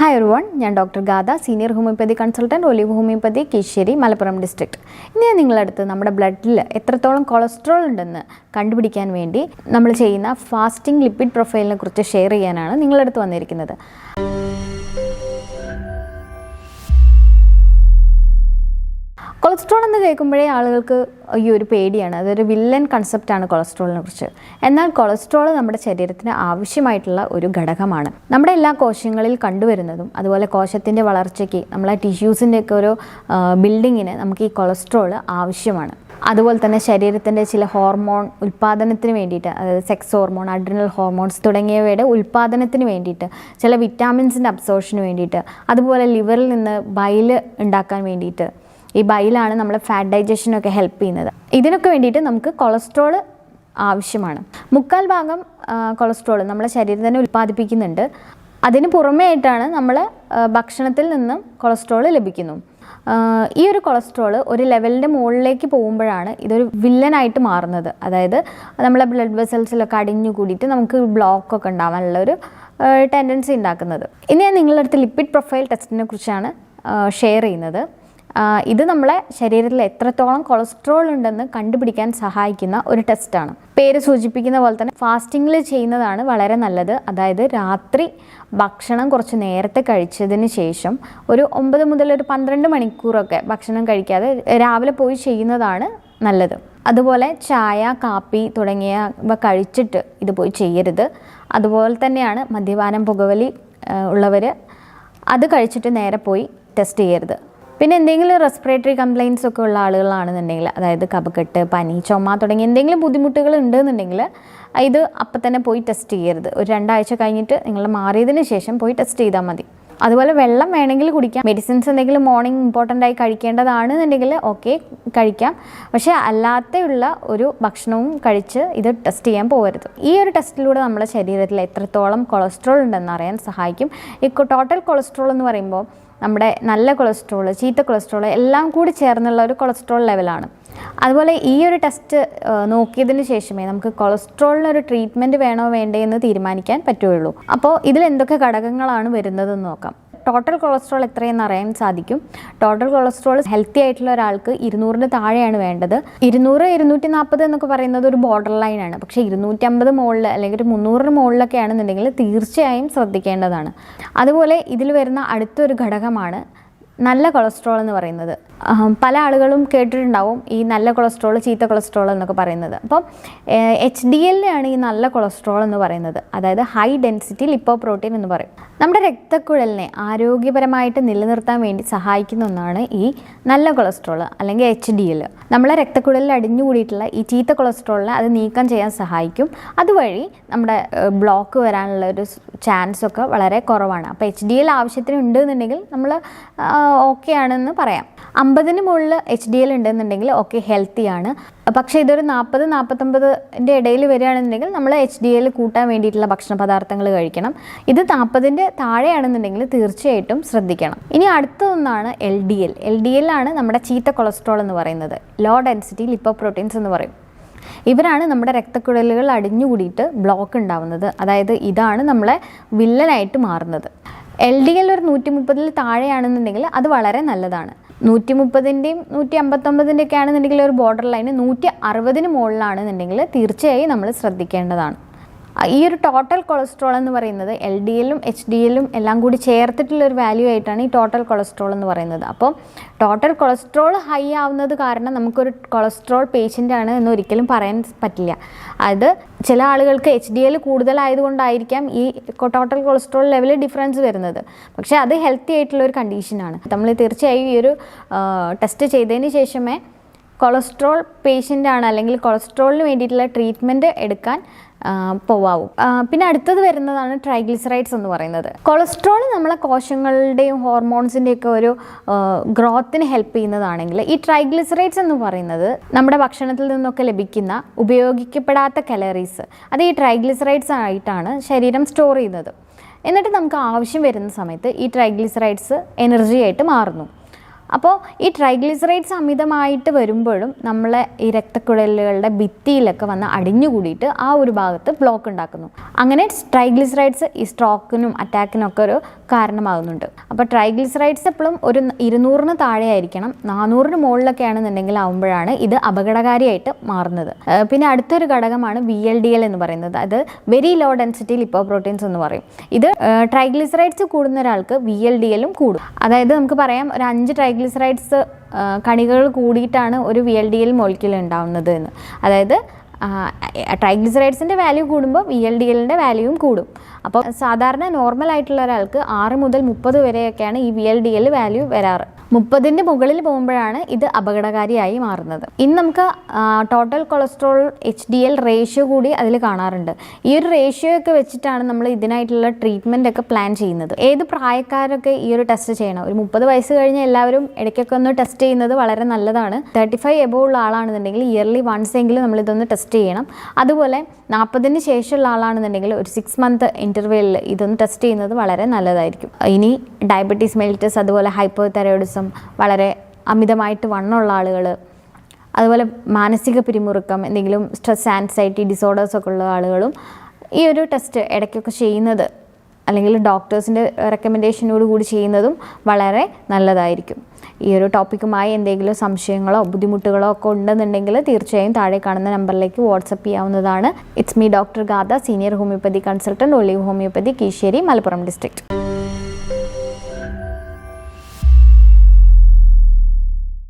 Hi ഒരുവൺ ഞാൻ doctor Gada senior homoeopathy consultant Olive homoeopathy Keezhissery Malappuram district. ഇന്ന് ഞാൻ നിങ്ങളടുത്ത് നമ്മുടെ ബ്ലഡിൽ എത്രത്തോളം കൊളസ്ട്രോൾ ഉണ്ടെന്ന് കണ്ടുപിടിക്കാൻ വേണ്ടി നമ്മൾ ചെയ്യുന്ന ഫാസ്റ്റിംഗ് ലിപ്പിഡ് പ്രൊഫൈലിനെ കുറിച്ച് ഷെയർ ചെയ്യാനാണ് നിങ്ങളടുത്ത് വന്നിരിക്കുന്നത്. കൊളസ്ട്രോൾ എന്ന് കേൾക്കുമ്പോഴേ ആളുകൾക്ക് ഈ ഒരു പേടിയാണ്. അതൊരു വില്ലൻ കൺസെപ്റ്റാണ് കൊളസ്ട്രോളിനെ കുറിച്ച്. എന്നാൽ കൊളസ്ട്രോൾ നമ്മുടെ ശരീരത്തിന് ആവശ്യമായിട്ടുള്ള ഒരു ഘടകമാണ്. നമ്മുടെ എല്ലാ കോശങ്ങളിൽ കണ്ടുവരുന്നതും അതുപോലെ കോശത്തിന്റെ വളർച്ചയ്ക്ക് നമ്മളെ ടിഷ്യൂസിന്റെയൊക്കെ ഒരു ബിൽഡിങ്ങിന് നമുക്ക് ഈ കൊളസ്ട്രോൾ ആവശ്യമാണ്. അതുപോലെ തന്നെ ശരീരത്തിന്റെ ചില ഹോർമോൺ ഉൽപ്പാദനത്തിന് വേണ്ടിയിട്ട് അതായത് സെക്സ് ഹോർമോൺ അഡ്രിനൽ ഹോർമോൺസ് തുടങ്ങിയവയുടെ ഉൽപ്പാദനത്തിന് വേണ്ടിയിട്ട് ചില വിറ്റാമിൻസിന്റെ അബ്സോർഷന് വേണ്ടിയിട്ട് അതുപോലെ ലിവറിൽ നിന്ന് ബൈൽ ഉണ്ടാക്കാൻ വേണ്ടിയിട്ട് ഈ ബൈലാണ് നമ്മൾ ഫാറ്റ് ഡൈജഷനൊക്കെ ഹെൽപ്പ് ചെയ്യുന്നത്. ഇതിനൊക്കെ വേണ്ടിയിട്ട് നമുക്ക് കൊളസ്ട്രോൾ ആവശ്യമാണ്. മുക്കാൽ ഭാഗം കൊളസ്ട്രോൾ നമ്മുടെ ശരീരം തന്നെ ഉൽപ്പാദിപ്പിക്കുന്നുണ്ട്. അതിന് പുറമേ ആയിട്ടാണ് നമ്മൾ ഭക്ഷണത്തിൽ നിന്നും കൊളസ്ട്രോൾ ലഭിക്കുന്നു. ഈ ഒരു കൊളസ്ട്രോൾ ഒരു ലെവലിന്റെ മുകളിലേക്ക് പോകുമ്പോഴാണ് ഇതൊരു വില്ലനായിട്ട് മാറുന്നത്. അതായത് നമ്മളെ ബ്ലഡ് വെസൽസിലൊക്കെ അടിഞ്ഞു കൂടിയിട്ട് നമുക്ക് ബ്ലോക്കൊക്കെ ഉണ്ടാവാനുള്ള ഒരു ടെൻഡൻസി ഉണ്ടാക്കുന്നത്. ഇനി ഞാൻ നിങ്ങളുടെ അടുത്ത് ലിപ്പിഡ് പ്രൊഫൈൽ ടെസ്റ്റിനെ കുറിച്ചാണ് ഷെയർ ചെയ്യുന്നത്. ഇത് നമ്മളെ ശരീരത്തിൽ എത്രത്തോളം കൊളസ്ട്രോൾ ഉണ്ടെന്ന് കണ്ടുപിടിക്കാൻ സഹായിക്കുന്ന ഒരു ടെസ്റ്റാണ് പേര് സൂചിപ്പിക്കുന്ന പോലെ തന്നെ ഫാസ്റ്റിങ്ങിൽ ചെയ്യുന്നതാണ് വളരെ നല്ലത്. അതായത് രാത്രി ഭക്ഷണം കുറച്ച് നേരത്തെ കഴിച്ചതിന് ശേഷം ഒരു ഒമ്പത് മുതൽ ഒരു പന്ത്രണ്ട് മണിക്കൂറൊക്കെ ഭക്ഷണം കഴിക്കാതെ രാവിലെ പോയി ചെയ്യുന്നതാണ് നല്ലത്. അതുപോലെ ചായ കാപ്പി തുടങ്ങിയവ കഴിച്ചിട്ട് ഇത് പോയി ചെയ്യരുത്. അതുപോലെ തന്നെയാണ് മദ്യപാനം പുകവലി ഉള്ളവർ അത് കഴിച്ചിട്ട് നേരെ പോയി ടെസ്റ്റ് ചെയ്യരുത്. പിന്നെ എന്തെങ്കിലും റെസ്പിറേറ്ററി കംപ്ലയിൻസ് ഒക്കെ ഉള്ള ആളുകളാണെന്നുണ്ടെങ്കിൽ അതായത് കപക്കെട്ട് പനി ചുമ തുടങ്ങി എന്തെങ്കിലും ബുദ്ധിമുട്ടുകൾ ഉണ്ടെന്നുണ്ടെങ്കിൽ ഇത് അപ്പം തന്നെ പോയി ടെസ്റ്റ് ചെയ്യരുത്. ഒരു രണ്ടാഴ്ച കഴിഞ്ഞിട്ട് നിങ്ങൾ മാറിയതിന് ശേഷം പോയി ടെസ്റ്റ് ചെയ്താൽ മതി. അതുപോലെ വെള്ളം വേണമെങ്കിൽ കുടിക്കാം. മെഡിസിൻസ് എന്തെങ്കിലും മോർണിംഗ് ഇമ്പോർട്ടന്റ് ആയി കഴിക്കേണ്ടതാണ് എന്നുണ്ടെങ്കിൽ ഓക്കെ കഴിക്കാം. പക്ഷേ അല്ലാത്തയുള്ള ഒരു ഭക്ഷണവും കഴിച്ച് ഇത് ടെസ്റ്റ് ചെയ്യാൻ പോകരുത്. ഈ ഒരു ടെസ്റ്റിലൂടെ നമ്മുടെ ശരീരത്തിൽ എത്രത്തോളം കൊളസ്ട്രോൾ ഉണ്ടെന്ന് അറിയാൻ സഹായിക്കും. ഈ ടോട്ടൽ കൊളസ്ട്രോൾ എന്ന് പറയുമ്പോൾ നമ്മുടെ നല്ല കൊളസ്ട്രോൾ ചീത്ത കൊളസ്ട്രോൾ എല്ലാം കൂടി ചേർന്നുള്ള ഒരു കൊളസ്ട്രോൾ ലെവലാണ് അതുപോലെ ഈ ഒരു ടെസ്റ്റ് നോക്കിയതിന് ശേഷമേ നമുക്ക് കൊളസ്ട്രോളിന് ഒരു ട്രീറ്റ്മെന്റ് വേണോ വേണ്ടേ എന്ന് തീരുമാനിക്കാൻ പറ്റുകയുള്ളൂ. അപ്പോൾ ഇതിൽ എന്തൊക്കെ ഘടകങ്ങളാണ് വരുന്നതെന്ന് നോക്കാം. ടോട്ടൽ കൊളസ്ട്രോൾ എത്രയെന്ന് അറിയാൻ സാധിക്കും. ടോട്ടൽ കൊളസ്ട്രോൾ ഹെൽത്തി ആയിട്ടുള്ള ഒരാൾക്ക് ഇരുന്നൂറിന് താഴെയാണ് വേണ്ടത്. ഇരുന്നൂറ് ഇരുന്നൂറ്റി നാൽപ്പത് എന്നൊക്കെ പറയുന്നത് ഒരു ബോർഡർ ലൈനാണ് പക്ഷേ ഇരുന്നൂറ്റമ്പത് മുകളിൽ അല്ലെങ്കിൽ ഒരു മുന്നൂറിന് മുകളിലൊക്കെ ആണെന്നുണ്ടെങ്കിൽ തീർച്ചയായും ശ്രദ്ധിക്കേണ്ടതാണ്. അതുപോലെ ഇതിൽ വരുന്ന അടുത്തൊരു ഘടകമാണ് നല്ല കൊളസ്ട്രോൾ എന്ന് പറയുന്നത്. പല ആളുകളും കേട്ടിട്ടുണ്ടാവും ഈ നല്ല കൊളസ്ട്രോൾ ചീത്ത കൊളസ്ട്രോൾ എന്നൊക്കെ പറയുന്നത്. അപ്പം എച്ച് ഡി എല്ലിനാണ് ഈ നല്ല കൊളസ്ട്രോൾ എന്ന് പറയുന്നത്. അതായത് ഹൈ ഡെൻസിറ്റി ലിപ്പോ പ്രോട്ടീൻ എന്ന് പറയും. നമ്മുടെ രക്തക്കുഴലിനെ ആരോഗ്യപരമായിട്ട് നിലനിർത്താൻ വേണ്ടി സഹായിക്കുന്ന ഒന്നാണ് ഈ നല്ല കൊളസ്ട്രോൾ അല്ലെങ്കിൽ എച്ച് ഡി എൽ നമ്മളെ രക്തക്കുഴലിൽ അടിഞ്ഞുകൂടിയിട്ടുള്ള ഈ ചീത്ത കൊളസ്ട്രോളിനെ അത് നീക്കം ചെയ്യാൻ സഹായിക്കും. അതുവഴി നമ്മുടെ ബ്ലോക്ക് വരാനുള്ള ഒരു ചാൻസ് ഒക്കെ വളരെ കുറവാണ്. അപ്പോൾ എച്ച് ഡി എൽ ആവശ്യത്തിന് ഉണ്ട് എന്നുണ്ടെങ്കിൽ നമ്മൾ ഓക്കെ ആണെന്ന് പറയാം. അമ്പതിന് മുകളിൽ എച്ച് ഡി എൽ ഉണ്ടെന്നുണ്ടെങ്കിൽ ഓക്കെ ഹെൽത്തി ആണ്. പക്ഷേ ഇതൊരു നാൽപ്പത് നാൽപ്പത്തൊമ്പതിന്റെ ഇടയിൽ വരികയാണെന്നുണ്ടെങ്കിൽ നമ്മൾ എച്ച് ഡി എൽ കൂട്ടാൻ വേണ്ടിയിട്ടുള്ള ഭക്ഷണ പദാർത്ഥങ്ങൾ കഴിക്കണം. ഇത് നാൽപ്പതിന്റെ താഴെയാണെന്നുണ്ടെങ്കിൽ തീർച്ചയായിട്ടും ശ്രദ്ധിക്കണം. ഇനി അടുത്ത ഒന്നാണ് L D L L D L ആണ് നമ്മുടെ ചീത്ത കൊളസ്ട്രോൾ എന്ന് പറയുന്നത്. ലോ ഡെൻസിറ്റി ലിപ്പോ പ്രോട്ടീൻസ് എന്ന് പറയും. ഇവരാണ് നമ്മുടെ രക്തക്കുഴലുകൾ അടിഞ്ഞുകൂടിയിട്ട് ബ്ലോക്ക് ഉണ്ടാവുന്നത്. അതായത് ഇതാണ് നമ്മളെ വില്ലനായിട്ട് മാറുന്നത്. എൽ ഡി എൽ ഒരു നൂറ്റി മുപ്പതിൽ താഴെയാണെന്നുണ്ടെങ്കിൽ അത് വളരെ നല്ലതാണ്. നൂറ്റി മുപ്പതിന്റെയും നൂറ്റി അമ്പത്തൊമ്പതിന്റെ ഒക്കെ ആണെന്നുണ്ടെങ്കിൽ ഒരു ബോർഡർ ലൈന് നൂറ്റി അറുപതിന് മുകളിലാണെന്നുണ്ടെങ്കിൽ തീർച്ചയായും നമ്മൾ ശ്രദ്ധിക്കേണ്ടതാണ്. ഈ ഒരു ടോട്ടൽ കൊളസ്ട്രോൾ എന്ന് പറയുന്നത് എൽ ഡി എല്ലും എച്ച് ഡി എല്ലും എല്ലാം കൂടി ചേർത്തിട്ടുള്ള ഒരു വാല്യൂ ആയിട്ടാണ് ഈ ടോട്ടൽ കൊളസ്ട്രോൾ എന്ന് പറയുന്നത്. അപ്പോൾ ടോട്ടൽ കൊളസ്ട്രോൾ ഹൈ ആവുന്നത് കാരണം നമുക്കൊരു കൊളസ്ട്രോൾ പേഷ്യന്റ് ആണ് എന്ന് ഒരിക്കലും പറയാൻ പറ്റില്ല. അത് ചില ആളുകൾക്ക് എച്ച് ഡി എൽ കൂടുതലായതുകൊണ്ടായിരിക്കാം ഈ ടോട്ടൽ കൊളസ്ട്രോൾ ലെവൽ ഡിഫറൻസ് വരുന്നത്. പക്ഷേ അത് ഹെൽത്തി ആയിട്ടുള്ള ഒരു കണ്ടീഷനാണ് നമ്മൾ തീർച്ചയായും ഈ ഒരു ടെസ്റ്റ് ചെയ്തതിന് ശേഷമേ കൊളസ്ട്രോൾ പേഷ്യന്റ് ആണ് അല്ലെങ്കിൽ കൊളസ്ട്രോളിന് വേണ്ടിയിട്ടുള്ള ട്രീറ്റ്മെന്റ് എടുക്കാൻ പോവാവും. പിന്നെ അടുത്തത് വരുന്നതാണ് ട്രൈഗ്ലിസറൈഡ്സ് എന്ന് പറയുന്നത്. കൊളസ്ട്രോൾ നമ്മളെ കോശങ്ങളുടെയും ഹോർമോൺസിന്റെയൊക്കെ ഒരു ഗ്രോത്തിന് ഹെൽപ്പ് ചെയ്യുന്നതാണെങ്കിൽ ഈ ട്രൈഗ്ലിസറൈഡ്സ് എന്ന് പറയുന്നത് നമ്മുടെ ഭക്ഷണത്തിൽ നിന്നൊക്കെ ലഭിക്കുന്ന ഉപയോഗിക്കപ്പെടാത്ത കലറീസ് അത് ഈ ട്രൈഗ്ലിസറൈഡ്സ് ആയിട്ടാണ് ശരീരം സ്റ്റോർ ചെയ്യുന്നത്. എന്നിട്ട് നമുക്ക് ആവശ്യം വരുന്ന സമയത്ത് ഈ ട്രൈഗ്ലിസറൈഡ്സ് എനർജി ആയിട്ട് മാറുന്നു. അപ്പോൾ ഈ ട്രൈഗ്ലിസറൈഡ്സ് അമിതമായിട്ട് വരുമ്പോഴും നമ്മളെ ഈ രക്തക്കുഴലുകളുടെ ഭിത്തിയിലൊക്കെ വന്ന് അടിഞ്ഞുകൂടിയിട്ട് ആ ഒരു ഭാഗത്ത് ബ്ലോക്ക് ഉണ്ടാക്കുന്നു. അങ്ങനെ ട്രൈഗ്ലിസറൈഡ്സ് ഈ സ്ട്രോക്കിനും അറ്റാക്കിനൊക്കെ ഒരു കാരണമാകുന്നുണ്ട്. അപ്പോൾ ട്രൈഗ്ലിസറൈഡ്സ് എപ്പോഴും ഒരു ഇരുന്നൂറിന് താഴെ ആയിരിക്കണം നാനൂറിന് മുകളിലൊക്കെ ആണെന്നുണ്ടെങ്കിൽ ആകുമ്പോഴാണ് ഇത് അപകടകാരിയായിട്ട് മാറുന്നത്. പിന്നെ അടുത്തൊരു ഘടകമാണ് വി എൽ ഡി എൽ എന്ന് പറയുന്നത്. അത് very low density lipoproteins എന്ന് പറയും. ഇത് ട്രൈഗ്ലിസറൈഡ്സ് കൂടുന്ന ഒരാൾക്ക് വി എൽ ഡി എല്ലും കൂടും. അതായത് നമുക്ക് പറയാം ഒരു അഞ്ച് ട്രൈഗ്ലിസറൈഡ്സ് കണികകൾ കൂടിയിട്ടാണ് ഒരു V L D L molecule ഉണ്ടാവുന്നത് എന്ന്. അതായത് ട്രൈഗ്ലിസറൈഡ്സിന്റെ വാല്യൂ കൂടുമ്പോൾ വി എൽ ഡി എല്ലിന്റെ വാല്യൂവും കൂടും. അപ്പോൾ സാധാരണ നോർമൽ ആയിട്ടുള്ള ഒരാൾക്ക് ആറ് മുതൽ മുപ്പത് വരെയൊക്കെയാണ് ഈ V L D L value വരാറ്. മുപ്പതിന്റെ മുകളിൽ പോകുമ്പോഴാണ് ഇത് അപകടകാരിയായി മാറുന്നത്. ഇന്ന് നമുക്ക് total cholesterol H D L ratio കൂടി അതിൽ കാണാറുണ്ട്. ഈ ഒരു റേഷ്യോ ഒക്കെ വെച്ചിട്ടാണ് നമ്മൾ ഇതിനായിട്ടുള്ള ട്രീറ്റ്മെന്റ് ഒക്കെ പ്ലാൻ ചെയ്യുന്നത്. ഏത് പ്രായക്കാരൊക്കെ ഈ ഒരു ടെസ്റ്റ് ചെയ്യണം? ഒരു മുപ്പത് വയസ്സ് കഴിഞ്ഞ എല്ലാവരും ഇടയ്ക്കൊക്കെ ഒന്ന് ടെസ്റ്റ് ചെയ്യുന്നത് വളരെ നല്ലതാണ്. തേർട്ടി ഫൈവ് എബോ ഉള്ള ആളാണെന്നുണ്ടെങ്കിൽ ഇയർലി വൺസ് എങ്കിലും നമ്മൾ ഇതൊന്ന് ടെസ്റ്റ് ചെയ്യണം. അതുപോലെ നാൽപ്പതിന് ശേഷമുള്ള ആളാണെന്നുണ്ടെങ്കിൽ ഒരു സിക്സ് മന്ത് ഇന്റർവെല്ലിൽ ഇതൊന്ന് ടെസ്റ്റ് ചെയ്യുന്നത് വളരെ നല്ലതായിരിക്കും. ഇനി ഡയബറ്റീസ് മെലിറ്റസ് അതുപോലെ ഹൈപ്പോ വളരെ അമിതമായിട്ട് വണ്ണമുള്ള ആളുകൾ അതുപോലെ മാനസിക പിരിമുറുക്കം എന്തെങ്കിലും സ്ട്രെസ് ആൻസൈറ്റി ഡിസോർഡേഴ്സ് ഒക്കെ ഉള്ള ആളുകളും ഈ ഒരു ടെസ്റ്റ് ഇടയ്ക്കൊക്കെ ചെയ്യുന്നത് അല്ലെങ്കിൽ ഡോക്ടേഴ്സിന്റെ റെക്കമെൻഡേഷനോട് കൂടി ചെയ്യുന്നതും വളരെ നല്ലതായിരിക്കും. ഈ ഒരു ടോപ്പിക്കുമായി എന്തെങ്കിലും സംശയങ്ങളോ ബുദ്ധിമുട്ടുകളോ ഒക്കെ ഉണ്ടെന്നുണ്ടെങ്കിൽ തീർച്ചയായും താഴെ കാണുന്ന നമ്പറിലേക്ക് വാട്സപ്പ് ചെയ്യാവുന്നതാണ്. It's me doctor Gada senior homoeopathy consultant Olive homoeopathy Keezhissery Malappuram district